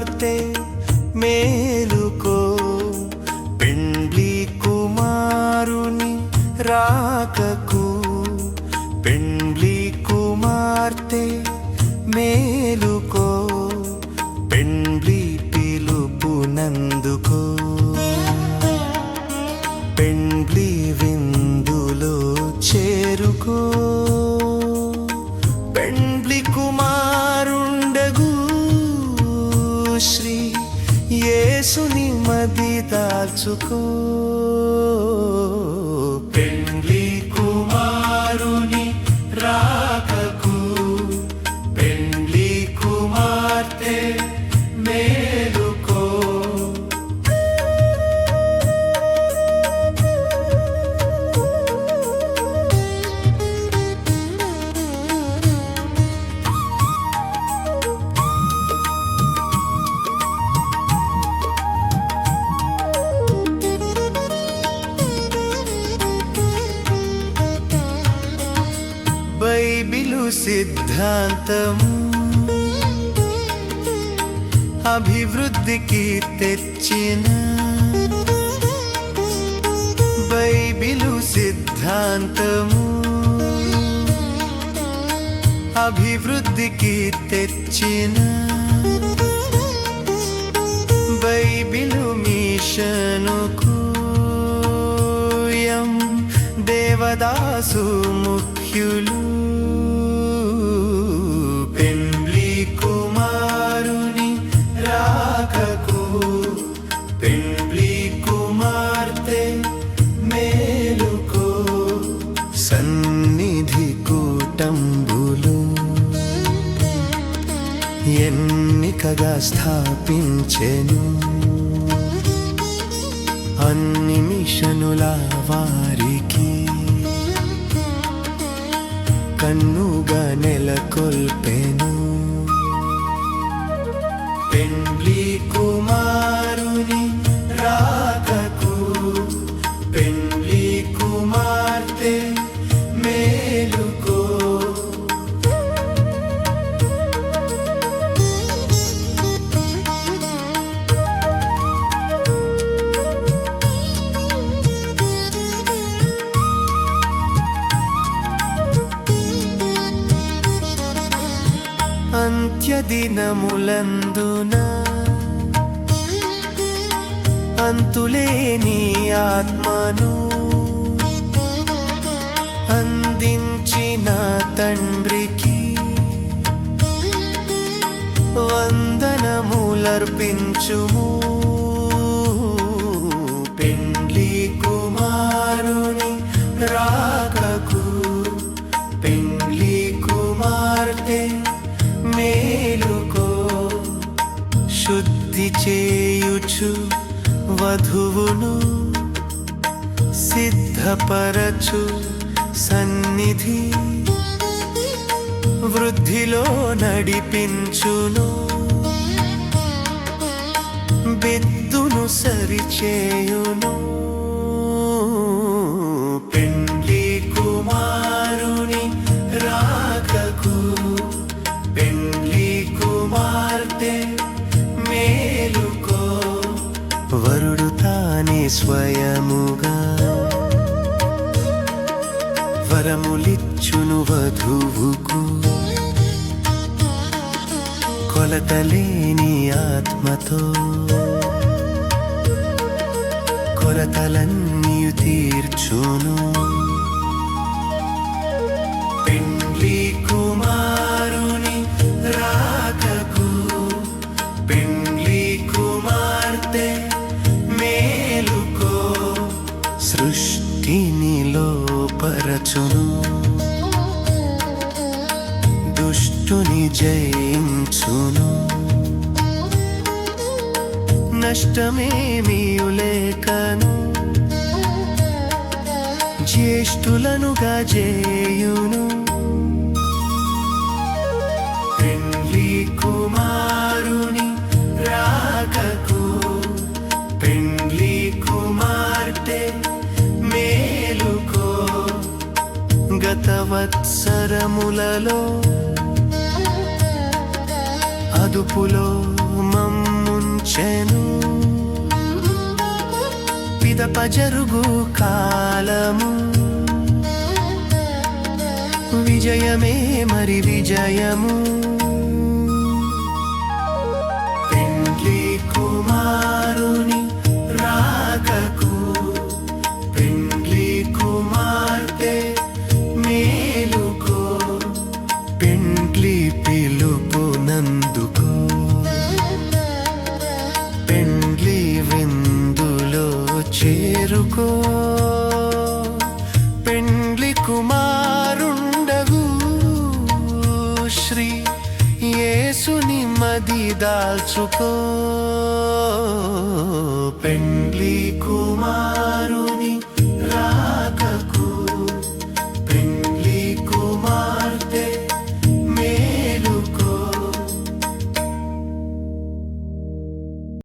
కుమార్తె మేలుకో. పెండ్లి కుమారుని రాకకు. పెండ్లి కుమార్తె మేలుకో. పెండ్లి పిలుపునందుకో. పెండ్లి విందులో చేరుకో. యేసుని మది దాల్చుకో బైబిలు సిద్ధాంతము అభివృద్ధికి తెచ్చిన బైబిలు సిద్ధాంతము అభివృద్ధికి తెచ్చిన బైబిలు మిషనుకు యం దేవదాసు ముఖ్యులు కన్నికగా స్థాపించెను. అన్ని మిషనుల వారికి కన్నుగా నెలకొల్పెను. పెండ్లి కుమారుని రాకకు పెండ్లి కుమార్తె మేలుకో అంత్యదినములందున అంతులేని ఆత్మను అందించిన తండ్రికి వందనములర్పించుము. చేయుచు వధువును సిద్ధపరచు సన్నిధి. వృద్ధిలో నడిపించును. బెద్దును సరిచేయును. తానే స్వయముగా. వరములిచ్చును వధువుకు. కొలతలేని ఆత్మతో. కొరతలన్నీయు తీర్చును. దుష్టుని జయించును. నష్టమేమీయులేకను జ్యేష్ఠులనుగా చేయును పెండ్లి కుమారుని రాకకు పెండ్లి కుమార్తె మేలుకో. గతవత్సరములలో అదుపులో మమ్ముంచెను. పిదప జరుగు కాలము. విజయమే మరి విజయము. పెండ్లి కుమారుని రాకకు పెండ్లి కుమార్తె మేలుకో. పెండ్లి పిలుపునందుకో చేరుకో పెండ్లి కుమారుండగు. శ్రీ యేసుని మది దాల్చుకో. పెండ్లి కుమార్